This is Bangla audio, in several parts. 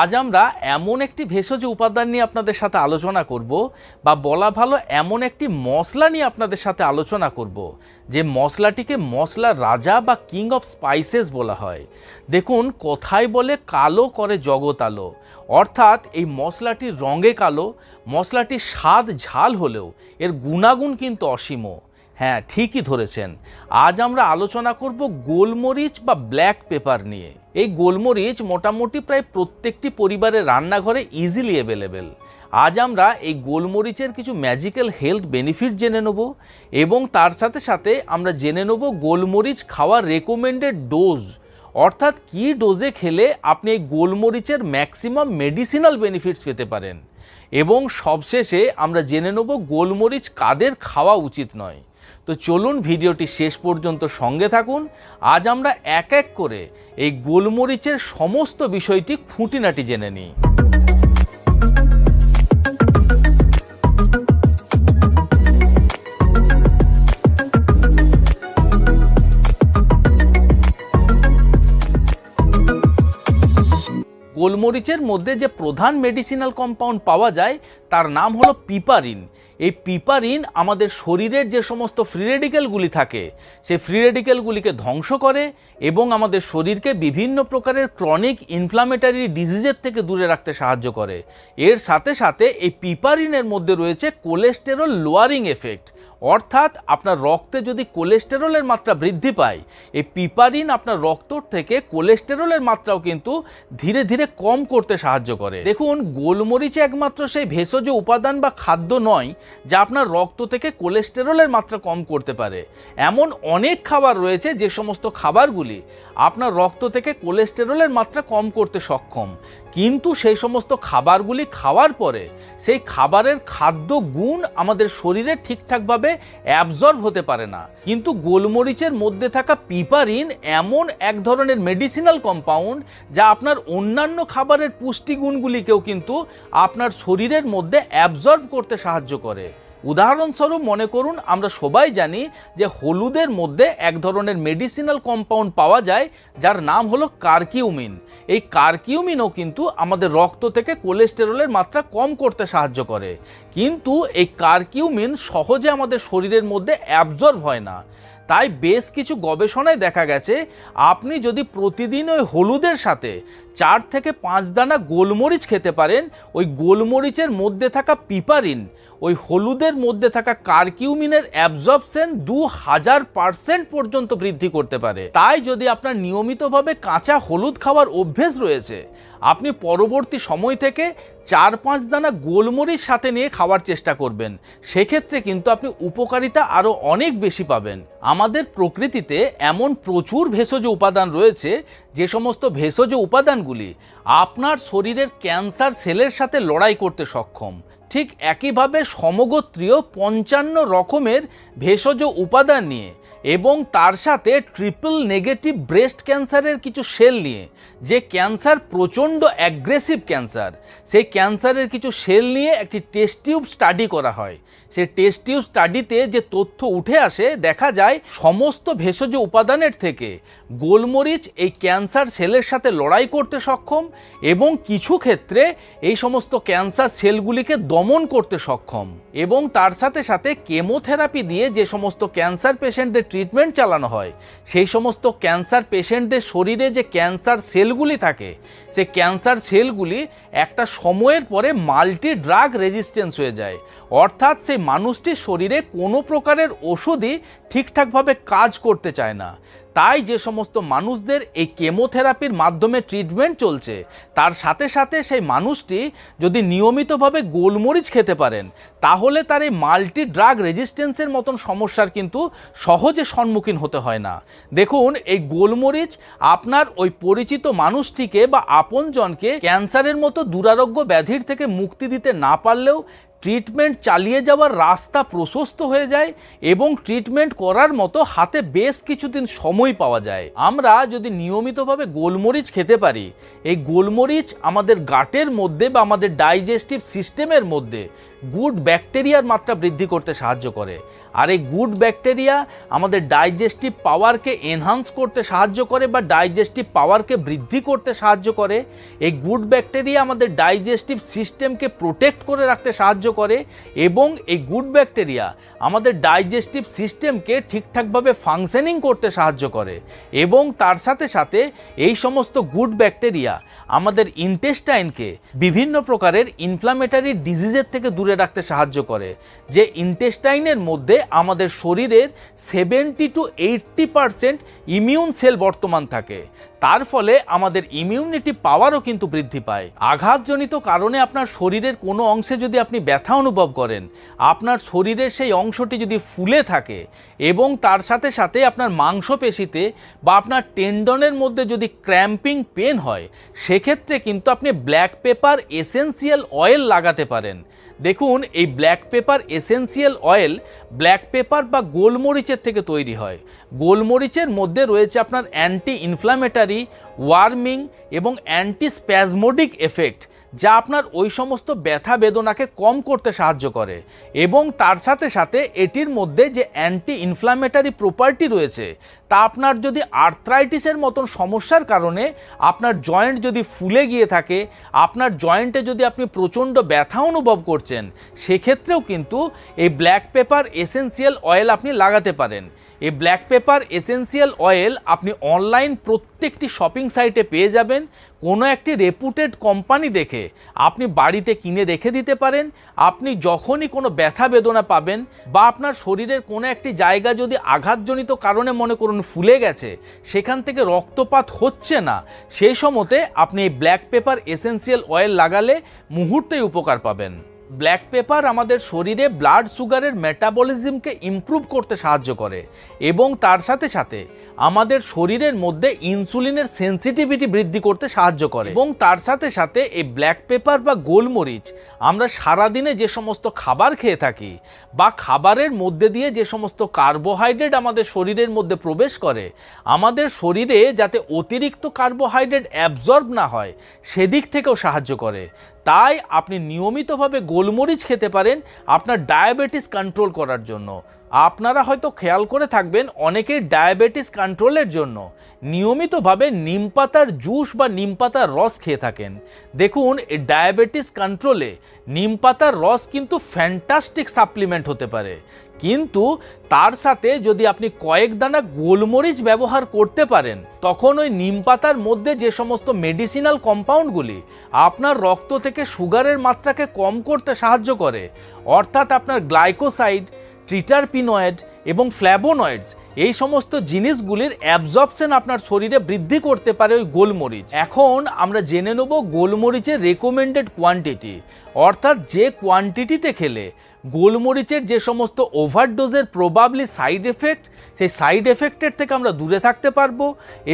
আজ আমরা এমন একটি ভেষজ উপাদান নিয়ে আপনাদের সাথে আলোচনা করব বা বলা ভালো এমন একটি মশলা নিয়ে আপনাদের সাথে আলোচনা করব, যে মশলাটিকে মশলা রাজা বা কিং অফ স্পাইসেস বলা হয়। দেখুন, কথায় বলে কালো করে জগৎ আলো, অর্থাৎ এই মশলাটির রঙে কালো, মশলাটির স্বাদ ঝাল হলেও এর গুণাগুণ কিন্তু অসীম হ্যাঁ ঠিকই ধরেছেন। আজ আমরা আলোচনা করব গোলমরিচ বা ব্ল্যাক পেপার নিয়ে। এই গোলমরিচ মোটামুটি প্রায় প্রত্যেকটি পরিবারের রান্নাঘরে ইজিলি অ্যাভেলেবেল আজ আমরা এই গোলমরিচের কিছু ম্যাজিক্যাল হেলথ বেনিফিট জেনে নেব এবং তার সাথে সাথে আমরা জেনে নেব গোলমরিচ খাওয়ার রেকমেন্ডেড ডোজ অর্থাৎ কী ডোজে খেলে আপনি এই গোলমরিচের ম্যাক্সিমাম মেডিসিনাল বেনিফিটস পেতে পারেন। এবং সবশেষে আমরা জেনে নেব গোলমরিচ কাদের খাওয়া উচিত নয়। তো চলুন ভিডিওটি শেষ পর্যন্ত সঙ্গে থাকুন। আজ আমরা এক এক করে এই গোলমরিচের সমস্ত বিষয়টি খুঁটিনাটি জেনে নিই। গোলমরিচের মধ্যে যে প্রধান মেডিসিনাল কম্পাউন্ড পাওয়া যায়, তার নাম হলো পিপারিন এই পিপারিন আমাদের শরীরের যে সমস্ত ফ্রি রেডিক্যালগুলি থাকে, সেই ফ্রি রেডিক্যালগুলিকে ধ্বংস করে এবং আমাদের শরীরকে বিভিন্ন প্রকারের ক্রনিক ইনফ্লামেটারি ডিজিজের থেকে দূরে রাখতে সাহায্য করে। এর সাথে সাথে এই পিপারিনের মধ্যে রয়েছে কোলেস্টেরল লোয়ারিং এফেক্ট অর্থাৎ আপনার রক্তে যদি কোলেস্টেরলের মাত্রা বৃদ্ধি পায়, এই পিপারিন আপনার রক্ত থেকে কোলেস্টেরলের মাত্রাও কিন্তু ধীরে ধীরে কম করতে সাহায্য করে। দেখুন, গোলমরিচ একমাত্র সেই ভেষজ উপাদান বা খাদ্য নয়, যা আপনার রক্ত থেকে কোলেস্টেরলের মাত্রা কম করতে পারে। এমন অনেক খাবার রয়েছে যে সমস্ত খাবারগুলি আপনার রক্ত থেকে কোলেস্টেরলের মাত্রা কম করতে সক্ষম। কিন্তু সেই সমস্ত খাবারগুলি খাওয়ার পরে সেই খাবারের খাদ্য গুণ আমাদের শরীরে ঠিকঠাকভাবে অ্যাবজর্ব হতে পারে না। কিন্তু গোলমরিচের মধ্যে থাকা পিপারিন এমন এক ধরনের মেডিসিনাল কম্পাউন্ড যা আপনার অন্যান্য খাবারের পুষ্টিগুণগুলিকেও কিন্তু আপনার শরীরের মধ্যে অ্যাবজর্ব করতে সাহায্য করে। উদাহরণস্বরূপ মনে করুন, আমরা সবাই জানি যে হলুদের মধ্যে এক ধরনের মেডিসিনাল কম্পাউন্ড পাওয়া যায়, যার নাম হলো কার্কিউমিন। এই কার্কিউমিনও কিন্তু আমাদের রক্ত থেকে কোলেস্টেরলের মাত্রা কম করতে সাহায্য করে। কিন্তু এই কার্কিউমিন সহজে আমাদের শরীরের মধ্যে অ্যাবজর্ব হয় না। তাই বেশ কিছু গবেষণায় দেখা গেছে, আপনি যদি প্রতিদিন ওই হলুদের সাথে চার থেকে পাঁচ দানা গোলমরিচ খেতে পারেন, ওই গোলমরিচের মধ্যে থাকা পিপারিন ওই হলুদের মধ্যে থাকা কার্কিউমিনের অ্যাবজর্পশন দু হাজার পার্সেন্ট পর্যন্ত বৃদ্ধি করতে পারে। তাই যদি আপনার নিয়মিতভাবে কাঁচা হলুদ খাওয়ার অভ্যেস রয়েছে, আপনি পরবর্তী সময় থেকে চার পাঁচ দানা গোলমরিচ সাথে নিয়ে খাওয়ার চেষ্টা করবেন। সেক্ষেত্রে কিন্তু আপনি উপকারিতা আরও অনেক বেশি পাবেন। আমাদের প্রকৃতিতে এমন প্রচুর ভেষজ উপাদান রয়েছে, যে সমস্ত ভেষজ উপাদানগুলি আপনার শরীরের ক্যান্সার সেলের সাথে লড়াই করতে সক্ষম। ঠিক একইভাবে সমগোত্রীয় পঞ্চান্ন রকমের ভেষজ উপাদান নিয়ে এবং তার সাথে ট্রিপল নেগেটিভ ব্রেস্ট ক্যান্সারের কিছু সেল নিয়ে, যে ক্যান্সার প্রচণ্ড অ্যাগ্রেসিভ ক্যান্সার, সেই ক্যান্সারের কিছু সেল নিয়ে একটি টেস্টিউব স্টাডি করা হয়। সেই টেস্ট টিউব স্টাডিতে যে তথ্য উঠে আসে, দেখা যায় সমস্ত ভেষজ উপাদানের থেকে গোলমরিচ এই ক্যান্সার সেলের সাথে লড়াই করতে সক্ষম এবং কিছু ক্ষেত্রে এই সমস্ত ক্যান্সার সেলগুলিকে দমন করতে সক্ষম এবং তার সাথে সাথে কেমোথেরাপি দিয়ে যে সমস্ত ক্যান্সার পেশেন্টদের ট্রিটমেন্ট চালানো হয়, সেই সমস্ত ক্যান্সার পেশেন্টদের শরীরে যে ক্যান্সার সেলগুলি থাকে সে ক্যান্সার সেলগুলি একটা সময়ের পরে মাল্টি ড্রাগ রেজিস্ট্যান্স হয়ে যায়। অর্থাৎ সেই মানুষটির শরীরে কোনো প্রকারের ওষুধই ঠিকঠাকভাবে কাজ করতে চায় না। তাই যে সমস্ত মানুষদের এই কেমোথেরাপির মাধ্যমে ট্রিটমেন্ট চলছে, তার সাথে সাথে সেই মানুষটি যদি নিয়মিতভাবে গোলমরিচ খেতে পারেন, তাহলে তার এই মাল্টি ড্রাগ রেজিস্ট্যান্সের মতন সমস্যার কিন্তু সহজে সম্মুখীন হতে হয় না। দেখুন, এই গোলমরিচ আপনার ওই পরিচিত মানুষটিকে বা আপনজনকে ক্যান্সারের মতো দুরারোগ্য ব্যাধির থেকে মুক্তি দিতে না পারলেও ট্রিটমেন্ট চালিয়ে যাওয়ার রাস্তা প্রশস্ত হয়ে যায় এবং ট্রিটমেন্ট করার মতো হাতে বেশ কিছুদিন সময় পাওয়া যায়। আমরা যদি নিয়মিতভাবে গোলমরিচ খেতে পারি, এই গোলমরিচ আমাদের গাটের মধ্যে বা আমাদের ডাইজেস্টিভ সিস্টেমের মধ্যে গুড ব্যাকটেরিয়ার মাত্রা বৃদ্ধি করতে সাহায্য করে। আর এই গুড ব্যাকটেরিয়া আমাদের ডাইজেস্টিভ পাওয়ারকে এনহান্স করতে সাহায্য করে বা ডাইজেস্টিভ পাওয়ারকে বৃদ্ধি করতে সাহায্য করে। এই গুড ব্যাকটেরিয়া আমাদের ডাইজেস্টিভ সিস্টেমকে প্রোটেক্ট করে রাখতে সাহায্য করে এবং এই গুড ব্যাকটেরিয়া আমাদের ডাইজেস্টিভ সিস্টেমকে ঠিকঠাকভাবে ফাংশনিং করতে সাহায্য করে এবং তার সাথে সাথে এই সমস্ত গুড ব্যাকটেরিয়া আমাদের ইন্টেস্টাইনকে বিভিন্ন প্রকারের ইনফ্লামেটারি ডিজিজের থেকে দূরে রাখতে সাহায্য করে। যে ইন্টেস্টাইনের মধ্যে আমাদের শরীরের seventy to eighty percent immune cell বর্তমান থাকে। তার ফলে আমাদের ইমিউনিটি পাওয়ারও কিন্তু বৃদ্ধি পায়। আঘাতজনিত কারণে আপনার শরীরের কোনো অংশে যদি আপনি ব্যথা অনুভব করেন, আপনার শরীরের সেই অংশটি যদি ফুলে থাকে এবং তার সাথে সাথে আপনার মাংসপেশিতে বা আপনার টেন্ডনের মধ্যে যদি ক্র্যাম্পিং পেন হয়, সেক্ষেত্রে কিন্তু আপনি ব্ল্যাক পেপার এসেন্সিয়াল অয়েল লাগাতে পারেন। দেখুন, এই black pepper essential oil black pepper বা গোলমরিচের থেকে তৈরি হয়। গোলমরিচের মধ্যে রয়েছে আপনার অ্যান্টি ইনফ্লামেটারি ওয়ার্মিং এবং অ্যান্টি স্প্যাজমোডিক এফেক্ট যা আপনার ওই সমস্ত ব্যথা বেদনাকে কম করতে সাহায্য করে। এবং তার সাথে সাথে এটির মধ্যে যে অ্যান্টি ইনফ্ল্যামেটারি প্রপার্টি রয়েছে, তা আপনার যদি আর্থ্রাইটিসের মতন সমস্যার কারণে আপনার জয়েন্ট যদি ফুলে গিয়ে থাকে, আপনার জয়েন্টে যদি আপনি প্রচণ্ড ব্যথা অনুভব করছেন, সেক্ষেত্রেও কিন্তু এই ব্ল্যাক পেপার এসেন্সিয়াল অয়েল আপনি লাগাতে পারেন। এই ব্ল্যাক পেপার এসেন্সিয়াল অয়েল আপনি অনলাইন প্রত্যেকটি শপিং সাইটে পেয়ে যাবেন। কোনো একটি রেপুটেড কোম্পানি দেখে আপনি বাড়িতে কিনে রেখে দিতে পারেন। আপনি যখনই কোনো ব্যথা বেদনা পাবেন বা আপনার শরীরের কোনো একটি জায়গা যদি আঘাতজনিত কারণে মনে করুন ফুলে গেছে, সেখান থেকে রক্তপাত হচ্ছে না, সেই সময়তে আপনি এই ব্ল্যাক পেপার এসেন্সিয়াল অয়েল লাগালে মুহূর্তেই উপকার পাবেন। ব্ল্যাক পেপার আমাদের শরীরে ব্লাড সুগারের মেটাবলিজমকে ইমপ্রুভ করতে সাহায্য করে এবং তার সাথে সাথে আমাদের শরীরের মধ্যে ইনসুলিনের সেন্সিটিভিটি বৃদ্ধি করতে সাহায্য করে। এবং তার সাথে সাথে এই ব্ল্যাক পেপার বা গোলমরিচ আমরা সারাদিনে যে সমস্ত খাবার খেয়ে থাকি বা খাবারের মধ্যে দিয়ে যে সমস্ত কার্বোহাইড্রেট আমাদের শরীরের মধ্যে প্রবেশ করে, আমাদের শরীরে যাতে অতিরিক্ত কার্বোহাইড্রেট অ্যাবজর্ব না হয় সেদিক থেকেও সাহায্য করে। তাই আপনি নিয়মিতভাবে গোলমরিচ খেতে পারেন আপনার ডায়াবেটিস কন্ট্রোল করার জন্য। আপনারা হয়তো খেয়াল করে থাকবেন অনেকেই ডায়াবেটিস কন্ট্রোলের জন্য। নিয়মিতভাবে নিম পাতার জুস বা নিম পাতার রস খেয়ে থাকেন। দেখুন ডায়াবেটিস কন্ট্রোলে নিম পাতার রস কিন্তু ফ্যান্টাস্টিক সাপ্লিমেন্ট হতে পারে। কিন্তু তার সাথে যদি আপনি কয়েক দানা গোলমরিচ ব্যবহার করতে পারেন, তখন ওই নিম পাতার মধ্যে যে সমস্ত মেডিসিনাল কম্পাউন্ডগুলি আপনার রক্ত থেকে সুগারের মাত্রাকে কম করতে সাহায্য করে, অর্থাৎ আপনার গ্লাইকোসাইড ট্রিটারপিনয়েড এবং ফ্ল্যাবোনয়েডস এই সমস্ত জিনিসগুলির অ্যাবজর্পশন আপনার শরীরে বৃদ্ধি করতে পারে ওই গোলমরিচ। এখন আমরা জেনে নেব গোলমরিচের রেকমেন্ডেড কোয়ান্টিটি অর্থাৎ যে কোয়ান্টিটিতে খেলে গোলমরিচের যে সমস্ত ওভারডোজের প্রবাবলি সাইড এফেক্ট সেই সাইড এফেক্টের থেকে আমরা দূরে থাকতে পারব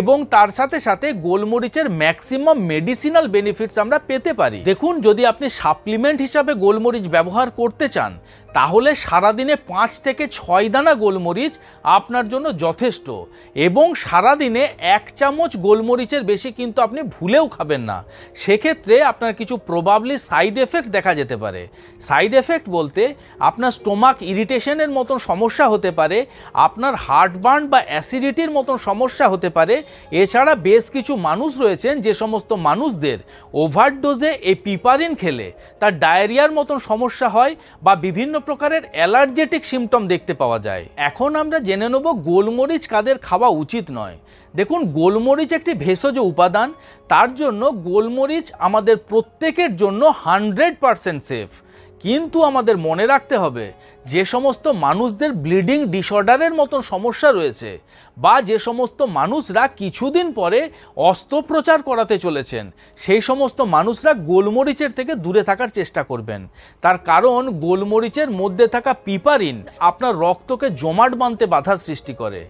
এবং তার সাথে সাথে গোলমরিচের ম্যাক্সিমাম মেডিসিনাল বেনিফিটস আমরা পেতে পারি। দেখুন, যদি আপনি সাপ্লিমেন্ট হিসাবে গোলমরিচ ব্যবহার করতে চান তাহলে সারাদিনে পাঁচ থেকে ছয় দানা গোলমরিচ আপনার জন্য যথেষ্ট। এবং সারাদিনে এক চামচ গোলমরিচের বেশি কিন্তু আপনি ভুলেও খাবেন না। সেক্ষেত্রে আপনার কিছু প্রবাবলি সাইড এফেক্ট দেখা যেতে পারে। সাইড এফেক্ট বলতে আপনার স্টোমাক ইরিটেশনের মতন সমস্যা হতে পারে, আপনার হার্টবার্ন বা অ্যাসিডিটির মতন সমস্যা হতে পারে। এছাড়া বেশ কিছু মানুষ রয়েছেন, যে সমস্ত মানুষদের ওভারডোজে এই পিপারিন খেলে। তার ডায়রিয়ার মতন সমস্যা হয় বা বিভিন্ন প্রকারের অ্যালার্জেটিক সিমটম দেখতে পাওয়া যায়। এখন আমরা জেনে নেব গোলমরিচ কাদের খাওয়া উচিত নয়। দেখুন, গোলমরিচ একটি ভেষজ উপাদান, তার জন্য গোলমরিচ আমাদের প্রত্যেকের জন্য হান্ড্রেড পারসেন্ট সেফ কিন্তু আমাদের মনে রাখতে হবে, যে সমস্ত মানুষদের ব্লিডিং ডিসঅর্ডারের মতন সমস্যা রয়েছে বা যে সমস্ত মানুষরা কিছুদিন পরে অস্ত্রোপচার করাতে চলেছেন, সেই সমস্ত মানুষরা গোলমরিচের থেকে দূরে থাকার চেষ্টা করবেন। তার কারণ, গোলমরিচের মধ্যে থাকা পিপারিন আপনার রক্তকে জমাট বাঁধতে বাধার সৃষ্টি করে।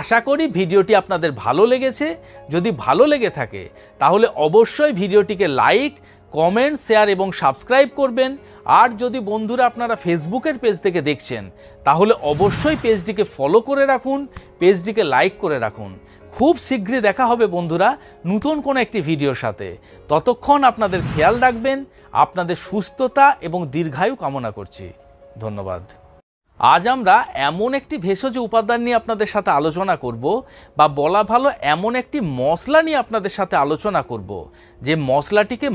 আশা করি ভিডিওটি আপনাদের ভালো লেগেছে। যদি ভালো লেগে থাকে, তাহলে অবশ্যই ভিডিওটিকে লাইক, কমেন্ট, শেয়ার এবং সাবস্ক্রাইব করবেন। আর যদি বন্ধুরা আপনারা ফেসবুকের পেজ থেকে দেখছেন, তাহলে অবশ্যই পেজটিকে ফলো করে রাখুন, পেজটিকে লাইক করে রাখুন। খুব শীঘ্রই দেখা হবে বন্ধুরা নতুন কোনো একটি ভিডিওর সাথে। ততক্ষণ আপনাদের খেয়াল রাখবেন, আপনাদের সুস্থতা এবং দীর্ঘায়ু কামনা করছি। ধন্যবাদ। আজ আমরা এমন একটি ভেষজ উপাদান নিয়ে আপনাদের সাথে আলোচনা করব বা বলা ভালো এমন একটি মশলা নিয়ে আপনাদের সাথে আলোচনা করব, যে মশলাটিকে